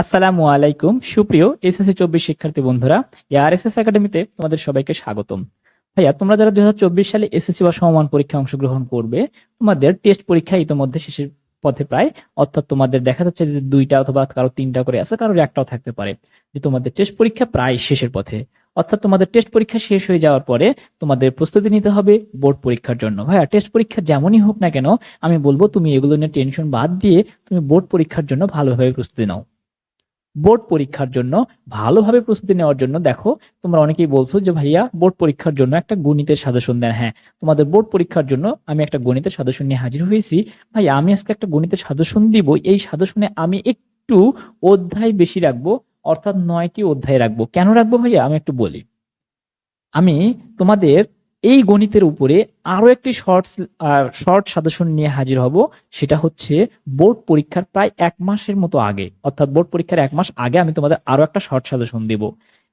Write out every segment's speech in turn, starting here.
আসসালামু আলাইকুম। সুপ্রিয় এসএসসি চব্বিশ শিক্ষার্থী বন্ধুরা, এআরএসএস একাডেমিতে তোমাদের সবাইকে স্বাগতম। ভাইয়া, তোমরা যারা দুই হাজার চব্বিশ সালে এসএসসি বা সমমান পরীক্ষায় অংশগ্রহণ করবে, তোমাদের টেস্ট পরীক্ষা ইতিমধ্যে শেষের পথে প্রায়, অর্থাৎ তোমাদের দেখা যাচ্ছে যে দুইটা অথবা কারও তিনটা করে আছে, কারোর একটাও থাকতে পারে, যে তোমাদের টেস্ট পরীক্ষা প্রায় শেষের পথে। অর্থাৎ তোমাদের টেস্ট পরীক্ষা শেষ হয়ে যাওয়ার পরে তোমাদের প্রস্তুতি নিতে হবে বোর্ড পরীক্ষার জন্য। ভাইয়া, টেস্ট পরীক্ষা যেমনই হোক না কেন, আমি বলব তুমি এগুলো নিয়ে টেনশন বাদ দিয়ে তুমি বোর্ড পরীক্ষার জন্য ভালোভাবে প্রস্তুতি নাও। বোর্ড পরীক্ষার জন্য ভালোভাবে প্রস্তুতি নেওয়ার জন্য দেখো, তোমরা অনেকেই বলছো যে ভাইয়া বোর্ড পরীক্ষার জন্য একটা গণিতের সাজেশন দেন। হ্যাঁ তোমাদের বোর্ড পরীক্ষার জন্য আমি একটা গণিতের সাজেশন নিয়ে হাজির হয়েছি। ভাইয়া আমি আজকে একটা গণিতের সাজেশন দিব। এই সাজেশনে আমি একটু অধ্যায় বেশি রাখব, অর্থাৎ নয়টি অধ্যায় রাখব। কেন রাখব ভাইয়া? আমি একটু বলি। আমি তোমাদের এই গণিতের উপরে আরও একটি শর্টস শর্ট সাজেশন নিয়ে হাজির হব, সেটা হচ্ছে বোর্ড পরীক্ষার প্রায় এক মাসের মতো আগে, অর্থাৎ বোর্ড পরীক্ষার এক মাস আগে আমি তোমাদের আরও একটা শর্ট সাজেশন দেব।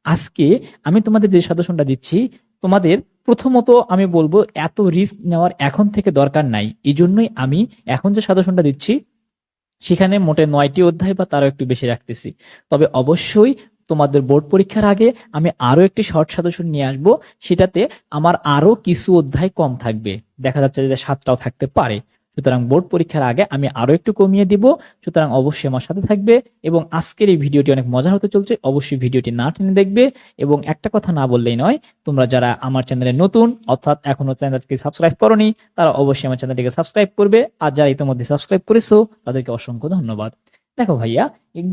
আজকে আমি তোমাদের যে সাজেশনটা দিচ্ছি, তোমাদের প্রথমত আমি বলব এত রিস্ক নেওয়ার এখন থেকে দরকার নাই এই জন্যই আমি এখন যে সাজেশনটা দিচ্ছি, সেখানে মোটে নয়টি অধ্যায় বা তারও একটু বেশি রাখতেছি। তবে অবশ্যই তোমাদের বোর্ড পরীক্ষার আগে আমি আরও একটি শর্ট সাজেশন নিয়ে আসব। সেটাতে আমার আরও কিছু অধ্যায় কম থাকবে। দেখা যাচ্ছে যে সাতটাও থাকতে পারে। সুতরাং বোর্ড পরীক্ষার আগে আমি আরও একটু কমিয়ে দিব। সুতরাং অবশ্যই আমার সাথে থাকবে এবং আজকের এই ভিডিওটি অনেক মজার হতে চলছে। অবশ্যই ভিডিওটি না টেনে দেখবে এবং একটা কথা না বললেই নয়, তোমরা যারা আমার চ্যানেলে নতুন, অর্থাৎ এখনও চ্যানেলটিকে সাবস্ক্রাইব করনি, তারা অবশ্যই আমার চ্যানেলটিকে সাবস্ক্রাইব করবে। আর যারা ইতিমধ্যে সাবস্ক্রাইব করেছ, তাদেরকে অসংখ্য ধন্যবাদ। দেখো ভাইয়া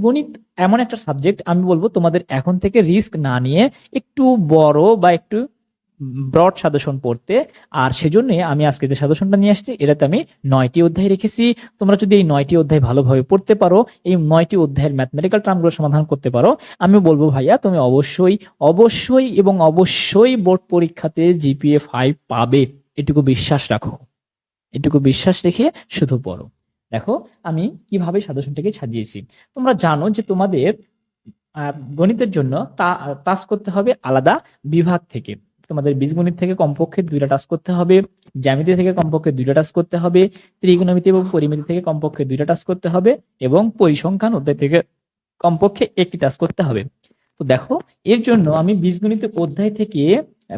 গণিত এমন একটা সাবজেক্ট আমি বলব তোমাদের এখন থেকে রিস্ক না নিয়ে একটু বড় বা একটু ব্রড সাজেশন পড়তে। আর সেজন্য আমি আজকে যে সাজেশনটা নিয়ে আসছি, এটাতে আমি নয়টি অধ্যায় রেখেছি। তোমরা যদি এই নয়টি অধ্যায় ভালোভাবে পড়তে পারো, এই নয়টি অধ্যায়ের ম্যাথমেটিক্যাল টার্মগুলো সমাধান করতে পারো, আমি বলব ভাইয়া, তুমি অবশ্যই অবশ্যই এবং অবশ্যই বোর্ড পরীক্ষাতে জিপিএ ফাইভ পাবে। এটুকু বিশ্বাস রাখো। এটুকু বিশ্বাস রেখে শুধু পড়ো। দেখো, আমি কীভাবে সাজেশনটাকে সাজিয়েছি। তোমরা জানো যে তোমাদের গণিতের জন্য তা টাস্ক করতে হবে আলাদা বিভাগ থেকে। তোমাদের বীজগণিত থেকে কমপক্ষে দুইটা টাস্ক করতে হবে, জ্যামিতি থেকে কমপক্ষে দুইটা টাস্ক করতে হবে, ত্রিকোণমিতি এবং পরিমিতি থেকে কমপক্ষে দুইটা টাস্ক করতে হবে এবং পরিসংখ্যান অধ্যায় থেকে কমপক্ষে একটি টাস্ক করতে হবে। তো দেখো, এর জন্য আমি বীজগণিত অধ্যায় থেকে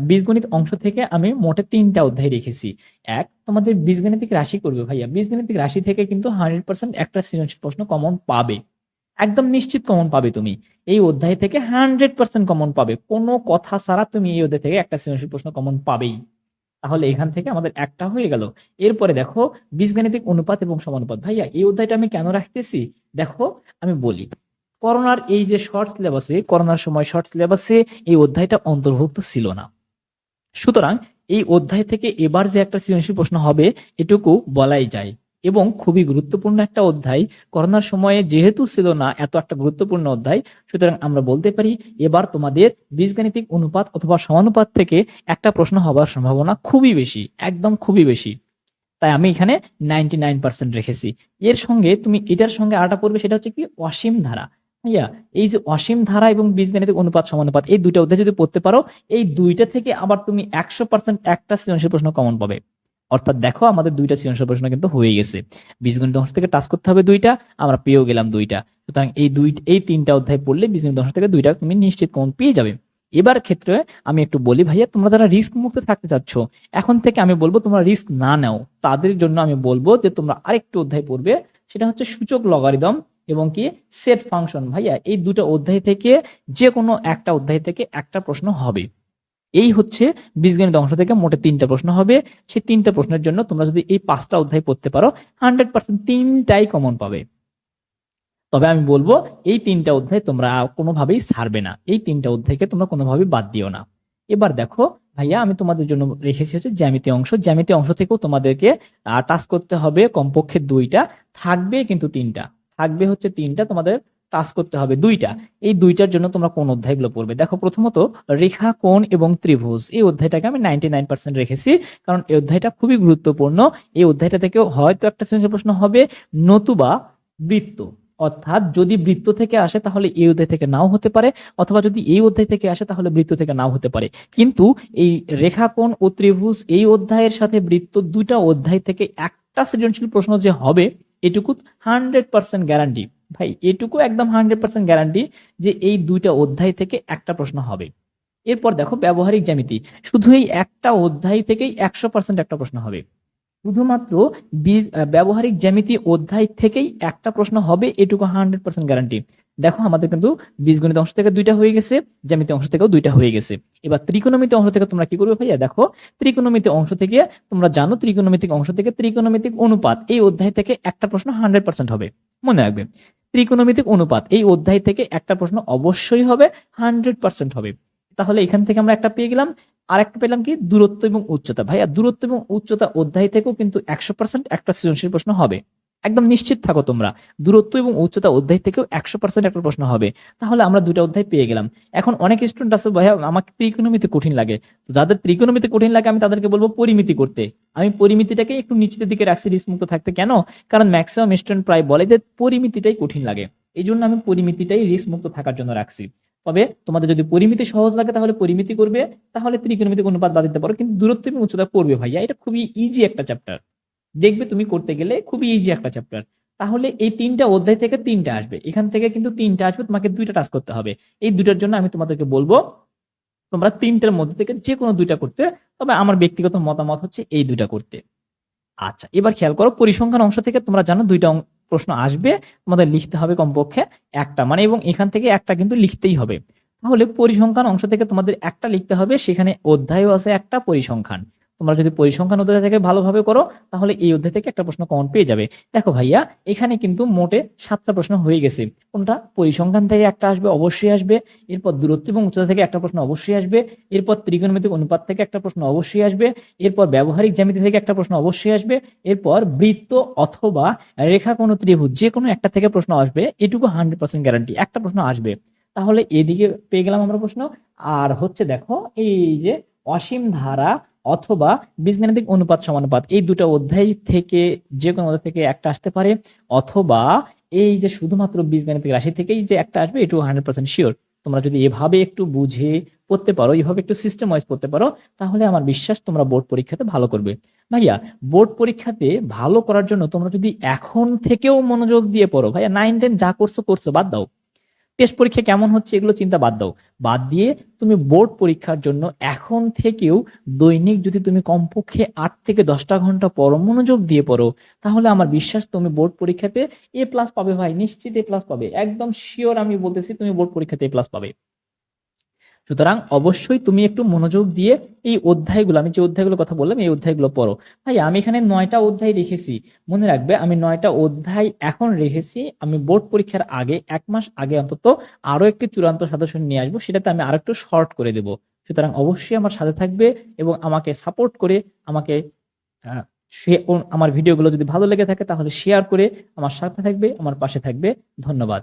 বীজগণিত অংশ থেকে আমি মোটে তিনটা অধ্যায় রেখেছি। এক, তোমাদের বীজগণিতিক রাশি করবে ভাইয়া। বীজগণিতিক রাশি থেকে কিন্তু হান্ড্রেড পার্সেন্ট একটা সৃজনশীল প্রশ্ন কমন পাবে। একদম নিশ্চিত কমন পাবে তুমি। এই অধ্যায় থেকে হান্ড্রেড পার্সেন্ট কমন পাবে। কোনো কথা ছাড়া তুমি এই অধ্যায় থেকে একটা সৃজনশীল প্রশ্ন কমন পাবেই। তাহলে এখান থেকে আমাদের একটা হয়ে গেল। এরপরে দেখো, বীজগাণিতিক অনুপাত এবং সমানুপাত। ভাইয়া, এই অধ্যায়টা আমি কেন রাখতেছি? দেখো, আমি বলি। করোনার এই যে শর্ট সিলেবাসে করোনার সময় শর্ট সিলেবাসে এই অধ্যায়টা অন্তর্ভুক্ত ছিল না। সুতরাং এই অধ্যায় থেকে এবার যে একটা সৃজনশীল প্রশ্ন হবে, এটুকু বলাই যায়। এবং খুবই গুরুত্বপূর্ণ একটা অধ্যায়। করোনার সময়ে যেহেতু ছিল না এত একটা গুরুত্বপূর্ণ অধ্যায়, সুতরাং আমরা বলতে পারি এবার তোমাদের বীজগাণিতিক অনুপাত অথবা সমানুপাত থেকে একটা প্রশ্ন হবার সম্ভাবনা খুবই বেশি, একদম খুবই বেশি। তাই আমি এখানে নাইনটি রেখেছি। এর সঙ্গে তুমি এটার সঙ্গে আটা পড়বে, সেটা হচ্ছে কি অসীম ধারা। ভাইয়া এই যে অসীম ধারা এবং বীজগাণিতিক অনুপাত সমানুপাত এই দুইটা অধ্যায় যদি পড়তে পারো, এই দুইটা থেকে আবার তুমি একশো পার্সেন্ট একটা সৃজনশীল প্রশ্ন কমন পাবে। অর্থাৎ দেখো আমাদের দুইটা সৃজনশীল প্রশ্ন কিন্তু হয়ে গেছে। বীজগণিত অংশ থেকে টাস্ক করতে হবে দুইটা, আমরা পেয়েও গেলাম দুইটা। সুতরাং এই দুই, এই তিনটা অধ্যায় পড়লে বীজগণিত অংশ থেকে দুইটা তুমি নিশ্চিত কমন পেয়ে যাবে। এবার ক্ষেত্রে আমি একটু বলি, ভাইয়া, তোমরা যারা রিস্ক মুক্ত থাকতে চাচ্ছ, এখন থেকে আমি বলব তোমরা রিস্ক না নাও। তাদের জন্য আমি বলব যে তোমরা আরেকটু অধ্যায় পড়বে, সেটা হচ্ছে সূচক লগারিদম এবং কি সেট ফাংশন ভাইয়া, এই দুটো অধ্যায় থেকে যে কোনো একটা অধ্যায় থেকে একটা প্রশ্ন হবে। এই হচ্ছে বীজগণিত অংশ থেকে মোটে তিনটা প্রশ্ন হবে। সেই তিনটা প্রশ্নের জন্য তোমরা যদি এই পাঁচটা অধ্যায় পড়তে পারো হান্ড্রেড পার্সেন্ট তিনটাই কমন পাবে। তবে আমি বলব, এই তিনটা অধ্যায় তোমরা কোনোভাবেই ছাড়বে না। এই তিনটা অধ্যায়কে তোমরা কোনোভাবেই বাদ দিও না। এবার দেখো, ভাইয়া, আমি তোমাদের জন্য রেখেছি হচ্ছে জ্যামিতি অংশ। জ্যামিতি অংশ থেকেও তোমাদেরকে টাস্ক করতে হবে কমপক্ষে দুইটা, থাকবে কিন্তু তিনটা। থাকবে হচ্ছে তিনটা, তোমাদের টাস্ক করতে হবে দুইটা। এই দুইটার জন্য তোমরা কোন অধ্যায়গুলো পড়বে? দেখো, প্রথমত রেখা, কোণ এবং ত্রিভুজ। এই অধ্যায়টাকে আমি নাইনটি নাইন পার্সেন্ট রেখেছি, কারণ এই অধ্যায়টা খুবই গুরুত্বপূর্ণ। এই অধ্যায়টা থেকেও হয়তো একটা সৃজনশীল প্রশ্ন হবে, নতুবা বৃত্ত। অর্থাৎ যদি বৃত্ত থেকে আসে, তাহলে এই অধ্যায় থেকে নাও হতে পারে, অথবা যদি এই অধ্যায় থেকে আসে, তাহলে বৃত্ত থেকে নাও হতে পারে। কিন্তু এই রেখাকোণ ও ত্রিভুজ এই অধ্যায়ের সাথে বৃত্ত দুইটা অধ্যায় থেকে একটা সৃজনশীল প্রশ্ন যে হবে এটুকু হান্ড্রেড পার্সেন্ট গ্যারান্টি। ভাই, এটুকু একদম হান্ড্রেড পার্সেন্ট গ্যারান্টি যে এই দুইটা অধ্যায় থেকে একটা প্রশ্ন হবে। এরপর দেখো ব্যবহারিক জ্যামিতি। শুধু এই একটা অধ্যায় থেকেই একশো পার্সেন্ট একটা প্রশ্ন হবে। শুধুমাত্র ব্যবহারিক জ্যামিতি অধ্যায় থেকেই একটা প্রশ্ন হবে, এটুকু হান্ড্রেড পার্সেন্ট গ্যারান্টি। দেখো আমাদের কিন্তু বীজগণিত অংশ থেকে দুইটা হয়ে গেছে, জ্যামিতি অংশ থেকেও দুইটা হয়ে গেছে। এবার ত্রিকোণমিতি অংশ থেকে তোমরা কি করবে ভাইয়া? দেখো, ত্রিকোণমিতি অংশ থেকে তোমরা জানো ত্রিকোণমিতিক অংশ থেকে ত্রিকোণমিতিক অনুপাত, এই অধ্যায় থেকে একটা প্রশ্ন হান্ড্রেড পার্সেন্ট হবে। মনে রাখবে, ত্রিকোণমিতিক অনুপাত, এই অধ্যায় থেকে একটা প্রশ্ন অবশ্যই হবে হান্ড্রেড পার্সেন্ট হবে। তাহলে এখান থেকে আমরা একটা পেয়ে গেলাম আর একটা পেলাম কি? দূরত্ব এবং উচ্চতা। ভাইয়া, দূরত্ব এবং উচ্চতা অধ্যায় থেকেও কিন্তু একশো পার্সেন্ট একটা সৃজনশীল প্রশ্ন হবে। একদম নিশ্চিত থাকো তোমরা। দূরত্ব এবং উচ্চতা অধ্যায় থেকেও একশো পার্সেন্ট একটা প্রশ্ন হবে। তাহলে আমরা দুটা অধ্যায় পেয়ে গেলাম। এখন অনেক স্টুডেন্ট আছে, ভাইয়া, আমাকে ত্রিকোণমিতি কঠিন লাগে। তো যাদের ত্রিকোণমিতি কঠিন লাগে, আমি তাদেরকে বলব পরিমিতি করতে। আমি পরিমিতিটাকে একটু নিচের দিকে রাখছি রিস্ক মুক্ত থাকতে। কেন? কারণ ম্যাক্সিমাম স্টুডেন্ট প্রায় বলে যে পরিমিতিটাই কঠিন লাগে। এই জন্য আমি পরিমিতিটাই রিস্ক মুক্ত থাকার জন্য রাখছি। তবে তোমাদের যদি পরিমিতি সহজ লাগে, তাহলে পরিমিতি করবে। তাহলে ত্রিকোণমিতিক অনুপাত বাদ দিতে পারো। কিন্তু দূরত্ব এবং উচ্চতা পড়বে ভাইয়া। এটা খুবই ইজি একটা চ্যাপ্টার দেখবে তুমি করতে গেলে খুবই ইজি একটা চ্যাপ্টার তাহলে এই তিনটা অধ্যায় থেকে তিনটা আসবে। এখান থেকে কিন্তু তিনটা আসবে, তোমাকে দুইটা টাচ করতে হবে। এই দুইটার জন্য আমি তোমাদেরকে বলব, তোমরা তিনটার মধ্যে থেকে যে কোনো দুইটা করতে, তবে আমার ব্যক্তিগত মতামত হচ্ছে এই দুইটা করতে। আচ্ছা এবার খেয়াল করো, পরিসংখ্যান অংশ থেকে তোমরা জানো দুইটা প্রশ্ন আসবে, তোমাদের লিখতে হবে কমপক্ষে একটা মানে এবং এখান থেকে একটা কিন্তু লিখতেই হবে। তাহলে পরিসংখ্যান অংশ থেকে তোমাদের একটা লিখতে হবে, সেখানে অধ্যায়ও আছে একটা, পরিসংখ্যান। তোমরা যদি পরিসংখ্যান অধ্যায় থেকে ভালোভাবে করো, তাহলে এই অধ্যায় থেকে একটা প্রশ্ন কমন পেয়ে যাবে। দেখো ভাইয়া, এখানে কিন্তু মোটে সাতটা প্রশ্ন হয়ে গেছে। কোনটা? পরিসংখ্যান থেকে একটা আসবে, অবশ্যই আসবে। এরপর দূরত্ব এবং উচ্চতা থেকে একটা প্রশ্ন অবশ্যই আসবে। এরপর ত্রিকোণমিতিক অনুপাত থেকে একটা প্রশ্ন অবশ্যই আসবে। এরপর ব্যবহারিক জ্যামিতি থেকে একটা প্রশ্ন অবশ্যই আসবে। এরপর বৃত্ত অথবা রেখা কোনো ত্রিভুজ যে কোনো একটা থেকে প্রশ্ন আসবে। এটুকু হান্ড্রেড পার্সেন্ট গ্যারান্টি একটা প্রশ্ন আসবে। তাহলে এদিকে পেয়ে গেলাম আমরা প্রশ্ন। আর হচ্ছে দেখো, এই যে অসীম ধারা অথবা বীজগাণিতিক অনুপাত সমানুপাত, এই দুটো অধ্যায় থেকে যে কোনো অধ্যায় থেকে একটা আসতে পারে, অথবা এই যে শুধুমাত্র বীজগাণিতিক রাশি থেকেই যে একটা আসবে এটু হান্ড্রেড পার্সেন্ট শিওর তোমরা যদি এভাবে একটু বুঝে পড়তে পারো, এভাবে একটু সিস্টেম ওয়াইজ পড়তে পারো, তাহলে আমার বিশ্বাস তোমরা বোর্ড পরীক্ষাতে ভালো করবে। ভাইয়া, বোর্ড পরীক্ষাতে ভালো করার জন্য তোমরা যদি এখন থেকেও মনোযোগ দিয়ে পড়ো, ভাইয়া নাইন টেন যা করছ করছ, বাদ দাও। টেস্ট পরীক্ষা কেমন হচ্ছে এগুলো চিন্তা বাদ দাও। বাদ দিয়ে তুমি বোর্ড পরীক্ষার জন্য এখন থেকেও দৈনিক যদি তুমি কমপক্ষে আট থেকে দশটা ঘণ্টা পড়ো, মনোযোগ দিয়ে পড়ো, তাহলে আমার বিশ্বাস তুমি বোর্ড পরীক্ষাতে এ প্লাস পাবে ভাই, নিশ্চিত এ প্লাস পাবে। একদম শিওর আমি বলতেছি তুমি বোর্ড পরীক্ষাতে এ প্লাস পাবে। সুতরাং অবশ্যই তুমি একটু মনোযোগ দিয়ে এই অধ্যায়গুলো আমি যে অধ্যায়গুলো কথা বললাম এই অধ্যায়গুলো পড়ো। ভাই আমি এখানে নয়টা অধ্যায় রেখেছি। মনে রাখবে আমি নয়টা অধ্যায় এখন রেখেছি। আমি বোর্ড পরীক্ষার আগে এক মাস আগে অন্তত আরও একটি চূড়ান্ত সাজেশন নিয়ে আসব সেটাতে আমি আরও একটু শর্ট করে দেবো। সুতরাং অবশ্যই আমার সাথে থাকবে এবং আমাকে সাপোর্ট করে আমাকে আহ, আমার ভিডিওগুলো যদি ভালো লেগে থাকে তাহলে শেয়ার করে আমার সাথে থাকবে আমার পাশে থাকবে। ধন্যবাদ।